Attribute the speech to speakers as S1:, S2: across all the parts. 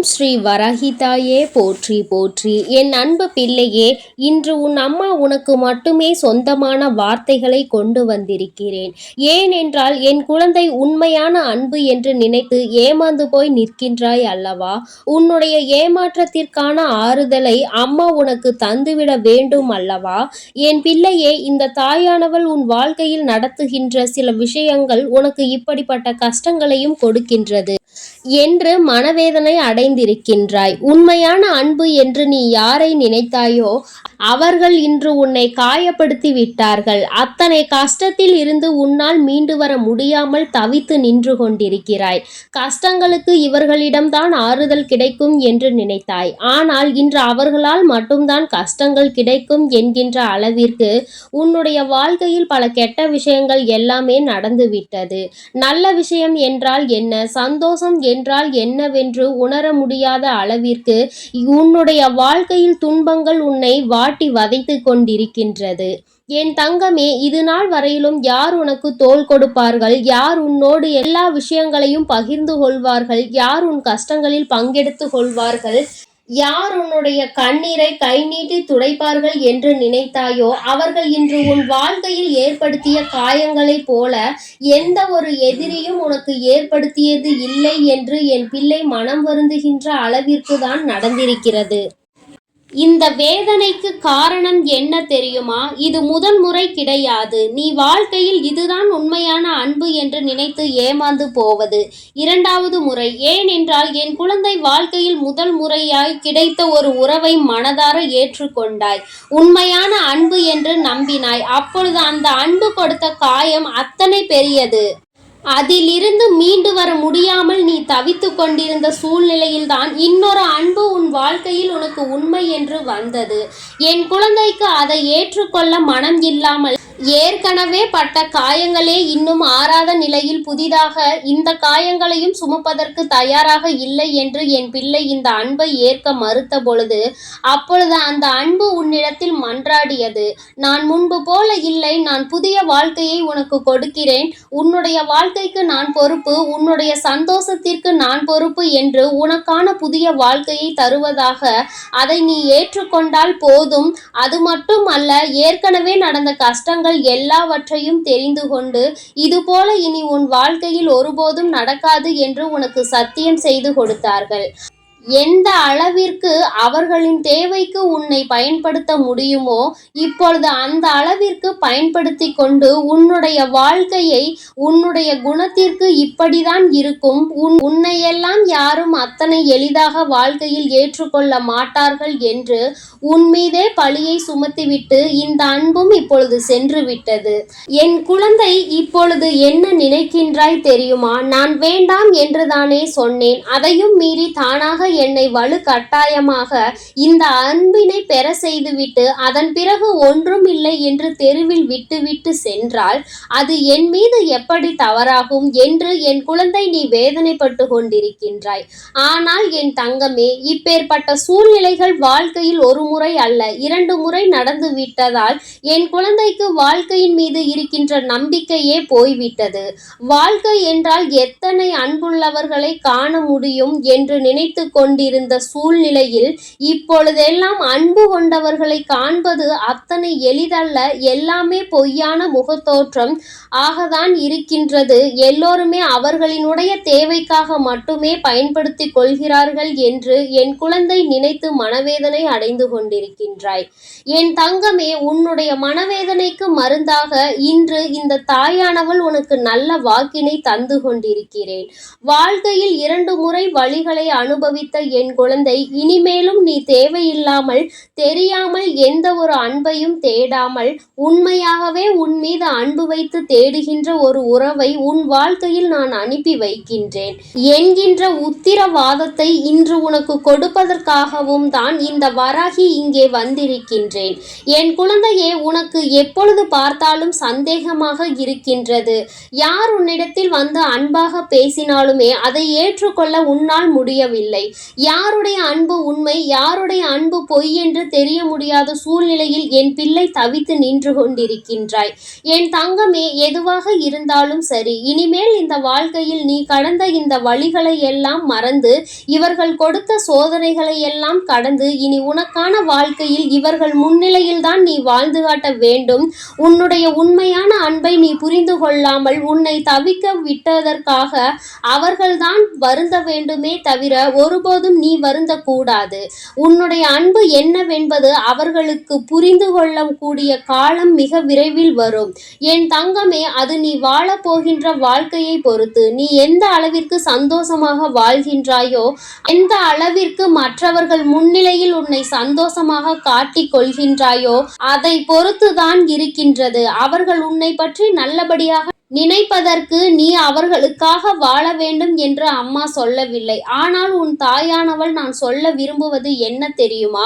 S1: ஓம் ஸ்ரீ வரஹிதாயே போற்றி போற்றி. என் அன்பு பிள்ளையே இன்று உன் அம்மா உனக்கு மட்டுமே சொந்தமான வார்த்தைகளை கொண்டு வந்திருக்கிறேன். ஏனென்றால் என் குழந்தை உண்மையான அன்பு என்று நினைத்து ஏமாந்து போய் நிற்கின்றாய் அல்லவா? உன்னுடைய ஏமாற்றத்திற்கான ஆறுதலை அம்மா உனக்கு தந்துவிட வேண்டும் அல்லவா? என் பிள்ளையே இந்த தாயானவள் உன் வாழ்க்கையில் நடத்துகின்ற சில விஷயங்கள் உனக்கு இப்படிப்பட்ட கஷ்டங்களையும் கொடுக்கின்றது. என்று மனவேதனை அடைந்திருக்கின்றாய் உண்மையான அன்பு என்று நீ யாரை நினைத்தாயோ அவர்கள் இன்று உன்னை காயப்படுத்தி விட்டார்கள் அத்தனை கஷ்டத்தில் இருந்து உன்னால் மீண்டு வர முடியாமல் தவித்து நின்று கொண்டிருக்கிறாய். கஷ்டங்களுக்கு இவர்களிடம்தான் ஆறுதல் கிடைக்கும் என்று நினைத்தாய். ஆனால் இன்று அவர்களால் மட்டும்தான் கஷ்டங்கள் கிடைக்கும் என்கின்ற அளவிற்கு உன்னுடைய வாழ்க்கையில் பல கெட்ட விஷயங்கள் எல்லாமே நடந்துவிட்டது. நல்ல விஷயம் என்றால் என்ன? சந்தோஷம் என்றால் என்னவென்று உணர முடியாத அளவிற்கு உன்னுடைய வாழ்க்கையில் துன்பங்கள் உன்னை வாட்டி வதைத்து கொண்டிருக்கின்றது. என் தங்கமே இது நாள் வரையிலும் யார் உனக்கு தோல் கொடுப்பார்கள்? யார் உன்னோடு எல்லா விஷயங்களையும் பகிர்ந்து கொள்வார்கள்? யார் உன் கஷ்டங்களில் பங்கெடுத்து கொள்வார்கள்? யார் உன்னுடைய கண்ணீரை கை நீட்டி துடைப்பார்கள் என்று நினைத்தாயோ? அவர்கள் இன்று உன் வாழ்க்கையில் ஏற்படுத்திய காயங்களைப் போல எந்த ஒரு எதிரியும் உனக்கு ஏற்படுத்தியது இல்லை என்று என் பிள்ளை மனம் வருந்துகின்ற அளவிற்கு தான் நடந்திருக்கிறது. இந்த வேதனைக்கு காரணம் என்ன தெரியுமா? இது முதல் முறை கிடையாது. நீ வாழ்க்கையில் இதுதான் உண்மையான அன்பு என்று நினைத்து ஏமாந்து போவது இரண்டாவது முறை. ஏனென்றால் என் குழந்தை வாழ்க்கையில் முதல் முறையாய் கிடைத்த ஒரு உறவை மனதார ஏற்றுக்கொண்டாய். உண்மையான அன்பு என்று நம்பினாய். அப்பொழுது அந்த அன்பு கொடுத்த காயம் அத்தனை பெரியது. அதிலிருந்து மீண்டு வர முடியாமல் நீ தவித்து கொண்டிருந்த சூழ்நிலையில்தான் இன்னொரு அன்பு உன் வாழ்க்கையில் உனக்கு உண்மை என்று வந்தது. என் குழந்தைக்கு அதை ஏற்றுக்கொள்ள மனம் இல்லாமல் ஏற்கனவே பட்ட காயங்களே இன்னும் ஆறாத நிலையில் புதிதாக இந்த காயங்களையும் சுமப்பதற்கு தயாராக இல்லை என்று என் பிள்ளை இந்த அன்பை ஏற்க மறுத்த பொழுது அப்பொழுது அந்த அன்பு உன்னிடத்தில் மன்றாடியது. நான் முன்பு போல இல்லை நான் புதிய வாழ்க்கையை உனக்கு கொடுக்கிறேன். உன்னுடைய வாழ்க்கை வாழ்க்கைக்கு நான் பொறுப்பு உன்னுடைய சந்தோஷத்திற்கு நான் பொறுப்பு என்று உனக்கான புதிய வாழ்க்கையை தருவதாக அதை நீ ஏற்றுக்கொண்டால் போதும். அது மட்டும் அல்ல ஏற்கனவே நடந்த கஷ்டங்கள் எல்லாவற்றையும் தெரிந்து கொண்டு இதுபோல இனி உன் வாழ்க்கையில் ஒருபோதும் நடக்காது என்று உனக்கு சத்தியம் செய்து கொடுத்தார்கள். எந்த அளவிற்கு அவர்களின் தேவைக்கு உன்னை பயன்படுத்த முடியுமோ இப்பொழுது அந்த அளவிற்கு பயன்படுத்தி கொண்டு உன்னுடைய வாழ்க்கையை உன்னுடைய குணத்திற்கு இப்படிதான் இருக்கும். உன் உன்னையெல்லாம் யாரும் அத்தனை எளிதாக வாழ்க்கையில் ஏற்றுக்கொள்ள மாட்டார்கள் என்று உன் மீதே பழியை சுமத்திவிட்டு இந்த அன்பும் இப்பொழுது சென்று விட்டது என் குழந்தை இப்பொழுது என்ன நினைக்கின்றாய் தெரியுமா? நான் வேண்டாம் என்றுதானே சொன்னேன். அதையும் மீறி தானாக என்னை வலு கட்டாயமாக இந்த அன்பினை பெற செய்துவிட்டு அதன் பிறகு ஒன்றும் இல்லை என்று தெருவில் விட்டுவிட்டு சென்றால் அது என் மீது எப்படி தவறாகும் என்று என் குழந்தை நீ வேதனைப்பட்டு கொண்டிருக்கின்றாய். ஆனால் என் தங்கமே இப்பேற்பட்ட சூழ்நிலைகள் வாழ்க்கையில் ஒரு முறை அல்ல இரண்டு முறை நடந்து விட்டதால் என் குழந்தைக்கு வாழ்க்கையின் மீது இருக்கின்ற நம்பிக்கையே போய்விட்டது. வாழ்க்கை என்றால் எத்தனை அன்புள்ளவர்களை காண முடியும் என்று நினைத்து கொண்டிருந்த சூழ்நிலையில் இப்பொழுதெல்லாம் அன்பு கொண்டவர்களை காண்பது அத்தனை எளிதல்ல. எல்லாமே பொய்யான முகத்தோற்றம் ஆகத்தான் இருக்கின்றது. எல்லோருமே அவர்களினுடைய தேவைக்காக மட்டுமே பயன்படுத்தி கொள்கிறார்கள் என்று என் குழந்தை நினைத்து மனவேதனை அடைந்து கொண்டிருக்கின்றாய். என் தங்கமே உன்னுடைய மனவேதனைக்கு மருந்தாக இன்று இந்த தாயானவள் உனக்கு நல்ல வாக்கினை தந்து கொண்டிருக்கிறேன். வாழ்க்கையில் இரண்டு முறை வழிகளை அனுபவித்து என் குழந்தை இனிமேலும் நீ தேவையில்லாமல் தெரியாமல் எந்த ஒரு அன்பையும் தேடாமல் உண்மையாகவே உன் மீது அன்பு வைத்து தேடுகின்ற ஒரு உறவை உன் வாழ்க்கையில் நான் அனுப்பி வைக்கின்றேன். என்கின்ற உத்திரவாதத்தை இன்று உனக்கு கொடுப்பதற்காகவும் தான் இந்த வராகி இங்கே வந்திருக்கின்றேன். என் குழந்தையே உனக்கு எப்பொழுது பார்த்தாலும் சந்தேகமாக இருக்கின்றது. யார் உன்னிடத்தில் வந்து அன்பாக பேசினாலுமே அதை ஏற்றுக்கொள்ள உன்னால் முடியவில்லை. யாருடைய அன்பு உண்மை யாருடைய அன்பு பொய் என்று தெரிய முடியாத சூழ்நிலையில் என் பிள்ளை தவித்து நின்று கொண்டிருக்கின்றாய். என் தங்கமே எதுவாக இருந்தாலும் சரி இனிமேல் இந்த வாழ்க்கையில் நீ கடந்த இந்த வழிகளை எல்லாம் மறந்து இவர்கள் கொடுத்த சோதனைகளை எல்லாம் கடந்து இனி உனக்கான வாழ்க்கையில் இவர்கள் முன்னிலையில் தான் நீ வாழ்ந்து காட்ட வேண்டும். உன்னுடைய உண்மையான அன்பை நீ புரிந்து கொள்ளாமல் உன்னை தவிக்க விட்டதற்காக அவர்கள்தான் வருந்த வேண்டுமே தவிர ஒருபோதும் நீ வருந்தக்கூடாது. உன்னுடைய அன்பு என்னவென்பது அவர்களுக்கு புரிந்து கொள்ளக்கூடிய காலம் மிக விரைவில் வரும். என் தங்கமே அது நீ வாழப் போகின்ற வாழ்க்கையை பொறுத்து நீ எந்த அளவிற்கு சந்தோஷமாக வாழ்கின்றாயோ எந்த அளவிற்கு மற்றவர்கள் முன்னிலையில் உன்னை சந்தோஷமாக காட்டிக் கொள்கின்றாயோ அதை பொறுத்துதான் இருக்கின்றது. அவர்கள் உன்னை பற்றி நல்லபடியாக நினைப்பதற்கு நீ அவர்களுக்காக வாழ வேண்டும் என்று அம்மா சொல்லவில்லை. ஆனால் உன் தாயானவள் நான் சொல்ல விரும்புவது என்ன தெரியுமா?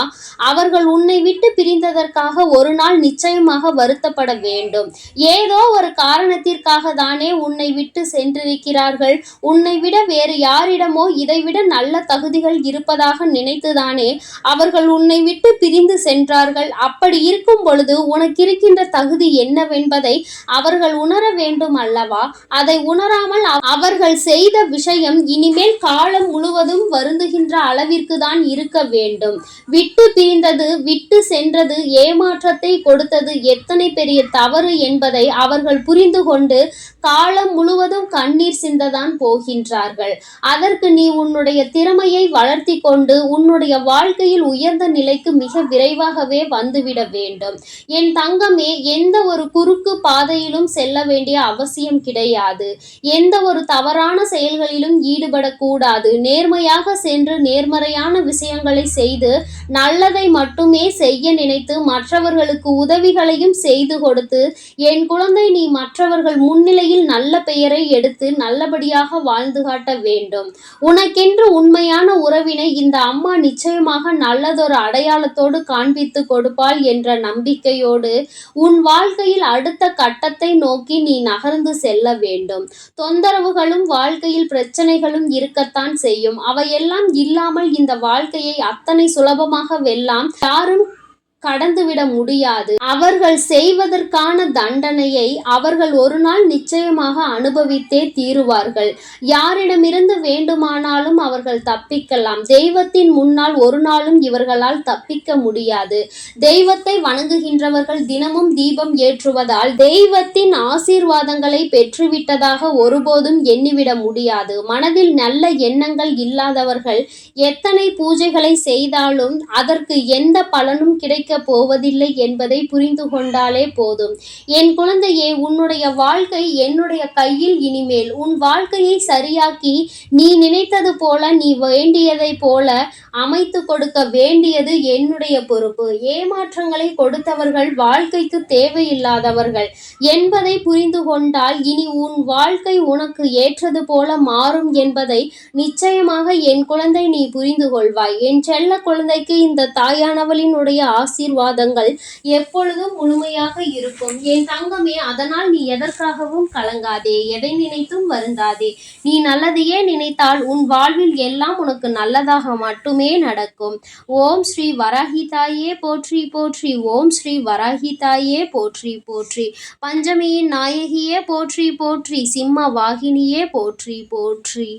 S1: அவர்கள் உன்னை விட்டு பிரிந்ததற்காக ஒரு நாள் நிச்சயமாக வருத்தப்பட வேண்டும். ஏதோ ஒரு காரணத்திற்காக தானே உன்னை விட்டு சென்றிருக்கிறார்கள். உன்னை விட வேறு யாரிடமோ இதைவிட நல்ல தகுதிகள் இருப்பதாக நினைத்துதானே அவர்கள் உன்னை விட்டு பிரிந்து சென்றார்கள். அப்படி இருக்கும் பொழுது உனக்கு இருக்கின்ற தகுதி என்னவென்பதை அவர்கள் உணர வேண்டும் அல்லவா? அதை உணராமல் அவர்கள் செய்த விஷயம் இனிமேல் காலம் முழுவதும் வருந்துகின்ற அளவிற்கு தான் இருக்க வேண்டும். விட்டு பிரிந்தது விட்டு சென்றது ஏமாற்றத்தை கொடுத்தது எத்தனை பெரிய தவறு என்பதை அவர்கள் புரிந்து கொண்டு காலம் முழுவதும் கண்ணீர் சிந்ததான் போகின்றார்கள். அதற்கு நீ உன்னுடைய திறமையை வளர்த்தி கொண்டு உன்னுடைய வாழ்க்கையில் உயர்ந்த நிலைக்கு மிக விரைவாகவே வந்துவிட வேண்டும். என் தங்கமே எந்த ஒரு குறுக்கு பாதையிலும் செல்ல வேண்டிய அவசியம் கிடையாது. எந்த ஒரு தவறான செயல்களிலும் ஈடுபடக்கூடாது. நேர்மையாக சென்று நேர்மறையான விஷயங்களை செய்து நல்லதை மட்டுமே செய்ய நினைத்து மற்றவர்களுக்கு உதவிகளையும் செய்து கொடுத்து என் குழந்தை நீ மற்றவர்கள் முன்னிலையில் நல்ல பெயரை எடுத்து நல்லபடியாக வாழ்ந்து காட்ட வேண்டும். உனக்கென்று உண்மையான உறவினை இந்த அம்மா நிச்சயமாக நல்லதொரு அடையாளத்தோடு காண்பித்து கொடுப்பாள் என்ற நம்பிக்கையோடு உன் வாழ்க்கையில் அடுத்த கட்டத்தை நோக்கி நீ நகர்ந்து செல்ல வேண்டும். தொந்தரவுகளும் வாழ்க்கையில் பிரச்சனைகளும் இருக்கத்தான் செய்யும். அவையெல்லாம் இல்லாமல் இந்த வாழ்க்கையை அத்தனை சுலபமாக வெல்லாம் யாரும் கடந்துவிட முடியாது. அவர்கள் செய்வதற்கான தண்டனையை அவர்கள் ஒரு நாள் நிச்சயமாக அனுபவித்தே தீருவார்கள். யாரிடமிருந்து வேண்டுமானாலும் அவர்கள் தப்பிக்கலாம். தெய்வத்தின் முன்னால் ஒரு நாளும் இவர்களால் தப்பிக்க முடியாது. தெய்வத்தை வணங்குகின்றவர்கள் தினமும் தீபம் ஏற்றுவதால் தெய்வத்தின் ஆசீர்வாதங்களை பெற்றுவிட்டதாக ஒருபோதும் எண்ணிவிட முடியாது. மனதில் நல்ல எண்ணங்கள் இல்லாதவர்கள் எத்தனை பூஜைகளை செய்தாலும் அதற்கு எந்த பலனும் கிடைக்க போவதில்லை என்பதை புரிந்து கொண்டாலே போதும். என் குழந்தையே உன்னுடைய வாழ்க்கை என்னுடைய கையில் இனிமேல். உன் வாழ்க்கையை சரியாக்கி நீ நினைத்தது போல நீ வேண்டியதை போல அமைத்து கொடுக்க வேண்டியது என்னுடைய பொறுப்பு. ஏமாற்றங்களை கொடுத்தவர்கள் வாழ்க்கைக்கு தேவையில்லாதவர்கள். என்பதை புரிந்து கொண்டால் இனி உன் வாழ்க்கை உனக்கு ஏற்றது போல மாறும் என்பதை நிச்சயமாக என் குழந்தை நீ புரிந்து கொள்வாய். என் செல்ல குழந்தைக்கு இந்த தாயானவளினுடைய ஆசீர்வாதங்கள் எப்பொழுதும் முழுமையாக இருக்கும். என் தங்கமே அதனால் நீ எதற்காகவும் கலங்காதே. எதை நினைத்தும் வருந்தாதே. நீ நல்லதையே நினைத்தால் உன் வாழ்வில் எல்லாம் உனக்கு நல்லதாக மட்டுமே நடக்கும். ஓம் ஸ்ரீ வராகிதாயே போற்றி போற்றி. ஓம் ஸ்ரீ வராகிதாயே போற்றி போற்றி. பஞ்சமியின் நாயகியே போற்றி போற்றி. சிம்ம வாகினியே போற்றி போற்றி.